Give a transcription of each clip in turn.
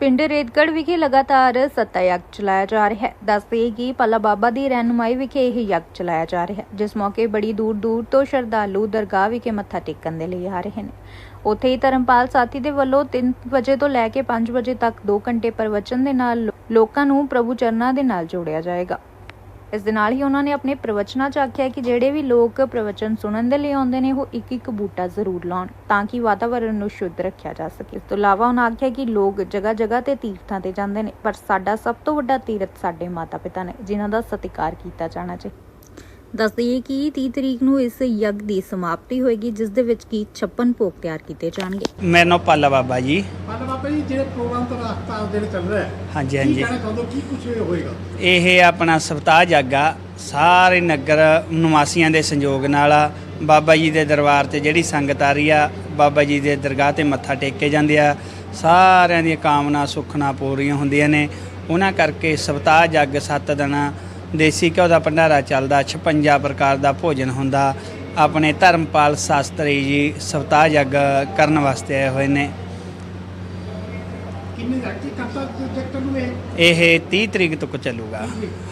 ਪਿੰਡ ਰੇਤਗੜ੍ਹ ਵਿਖੇ ਲਗਾਤਾਰ ਸੱਤਾ ਯੱਗ ਚਲਾਇਆ ਜਾ ਰਿਹਾ ਹੈ। ਦੱਸਦੇ ਕਿ ਪੱਲਾ ਬਾਬਾ ਦੀ ਰਹਿਨੁਮਾਈ ਵਿਖੇ ਇਹ ਯੱਗ ਚਲਾਇਆ ਜਾ ਰਿਹਾ ਹੈ, ਜਿਸ ਮੌਕੇ ਬੜੀ ਦੂਰ ਦੂਰ ਤੋਂ ਸ਼ਰਧਾਲੂ ਦਰਗਾਹ ਵਿਖੇ ਮੱਥਾ ਟੇਕਣ ਦੇ ਲਈ ਆ ਰਹੇ ਨੇ। ਉੱਥੇ ਹੀ ਧਰਮਪਾਲ ਸਾਥੀ ਦੇ ਵੱਲੋਂ 3 ਵਜੇ ਤੋਂ ਲੈ ਕੇ 5 ਵਜੇ ਤੱਕ 2 ਘੰਟੇ ਪ੍ਰਵਚਨ ਦੇ ਨਾਲ ਲੋਕਾਂ ਨੂੰ ਪ੍ਰਭੂ ਚਰਨਾਂ ਦੇ ਨਾਲ ਜੋੜਿਆ ਜਾਏਗਾ। ਇਸ ਦੇ ਨਾਲ ਹੀ ਉਹਨਾਂ ਨੇ ਆਪਣੇ ਪ੍ਰਵਚਨਾਂ 'ਚ ਆਖਿਆ ਕਿ ਜਿਹੜੇ ਵੀ ਲੋਕ ਪ੍ਰਵਚਨ ਸੁਣਨ ਦੇ ਲਈ ਆਉਂਦੇ ਨੇ, ਉਹ ਇੱਕ ਇੱਕ ਬੂਟਾ ਜ਼ਰੂਰ ਲਾਉਣ ਤਾਂ ਕਿ ਵਾਤਾਵਰਣ ਨੂੰ ਸ਼ੁੱਧ ਰੱਖਿਆ ਜਾ ਸਕੇ। ਇਸ ਤੋਂ ਇਲਾਵਾ ਉਹਨਾਂ ਆਖਿਆ ਕਿ ਲੋਕ ਜਗ੍ਹਾ ਜਗ੍ਹਾ ਤੇ ਤੀਰਥਾਂ ਤੇ ਜਾਂਦੇ ਨੇ, ਪਰ ਸਾਡਾ ਸਭ ਤੋਂ ਵੱਡਾ ਤੀਰਥ ਸਾਡੇ ਮਾਤਾ ਪਿਤਾ ਨੇ, ਜਿਨ੍ਹਾਂ ਦਾ ਸਤਿਕਾਰ ਕੀਤਾ ਜਾਣਾ ਚਾਹੀਦਾ ਦੱਸ ਦਈਏ ਕਿ 30 ਤਰੀਕ ਨੂੰ ਇਸ ਯੱਗ ਦੀ ਸਮਾਪਤੀ ਹੋਏਗੀ, ਜਿਸ ਦੇ ਵਿੱਚ ਕੀ 56 ਭੋਗ ਤਿਆਰ ਕੀਤੇ ਜਾਣਗੇ। ਮੇਰਾ ਨਾਮ ਪਾਲਾ ਬਾਬਾ ਜੀ। ਬਾਬਾ ਜੀ ਜਿਹੜੇ ਪ੍ਰੋਗਰਾਮ ਤੋਂ ਰਸਤਾ ਜਿਹੜੇ ਚੱਲ ਰਿਹਾ ਹੈ। ਹਾਂਜੀ, ਕੀ ਹਾਂਜੀ। ਕਹਿਣਾ ਚਾਹੁੰਦੇ ਹੋ? ਕੀ ਕੁਝ ਹੋਏਗਾ? ਇਹ ਆਪਣਾ ਸਪਤਾਹ ਜਾਗਾ ਸਾਰੇ ਨਗਰ ਨਿਵਾਸੀਆਂ ਦੇ ਸੰਯੋਗ ਨਾਲ ਆ। ਬਾਬਾ ਜੀ ਦੇ ਦਰਬਾਰ ਤੇ ਜਿਹੜੀ ਸੰਗਤ ਆ ਰਹੀ ਆ ਬਾਬਾ ਜੀ ਦੇ ਦਰਗਾਹ ਤੇ ਮੱਥਾ ਟੇਕ ਕੇ ਜਾਂਦੇ ਆ। ਸਾਰਿਆਂ ਦੀਆਂ ਕਾਮਨਾ ਸੁਖਨਾ ਪੂਰੀਆਂ ਹੁੰਦੀਆਂ ਨੇ। ਉਹਨਾਂ ਕਰਕੇ ਸਪਤਾਹ ਜੱਗ ਸੱਤ ਦਿਨ ਦੇਸੀ ਘਿਓ ਦਾ ਭੰਡਾਰਾ ਚੱਲਦਾ 56 ਪ੍ਰਕਾਰ ਦਾ ਭੋਜਨ ਹੁੰਦਾ। ਆਪਣੇ ਧਰਮਪਾਲ ਸ਼ਾਸਤਰੀ ਜੀ ਸਪਤਾਹ ਜੱਗ ਕਰਨ ਵਾਸਤੇ ਆਏ ਹੋਏ ਨੇ। ਕਿੰਨੇ ਇਹ? ਇਹ 30 ਤਰੀਕ ਤੱਕ ਚੱਲੂਗਾ।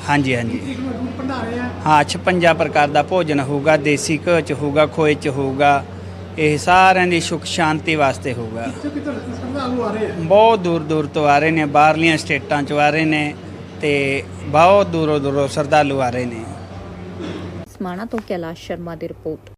ਹਾਂਜੀ ਹਾਂਜੀ। ਇੱਕ ਨੂੰ ਰੂਪ ਭੰਡਾਰੇ ਆ। ਹਾਂ 56 ਪ੍ਰਕਾਰ ਦਾ ਭੋਜਨ ਹੋਊਗਾ ਦੇਸੀ ਘਿਓ ਚ ਹੋਊਗਾ ਖੋਏ ਚ ਹੋਊਗਾ। ਇਹ ਸਾਰਿਆਂ ਦੀ ਸੁਖ ਸ਼ਾਂਤੀ ਵਾਸਤੇ ਹੋਊਗਾ। ਕਿੱਥੇ ਕਿੱਥੇ ਸ਼ਰਧਾਲੂ ਆ ਰਹੇ ਆ? ਬਹੁਤ ਦੂਰ ਦੂਰ ਤੋਂ ਆ ਰਹੇ ਨੇ ਬਾਹਰਲੀਆਂ ਸਟੇਟਾਂ ਚੋਂ ਆ ਰਹੇ ਨੇ ਤੇ ਬਹੁਤ ਦੂਰੋਂ ਦੂਰੋਂ ਸ਼ਰਧਾਲੂ ਆ ਰਹੇ ਨੇ। ਸਮਾਣਾ ਤੋਂ ਕੈਲਾਸ਼ ਸ਼ਰਮਾ ਦੀ ਰਿਪੋਰਟ।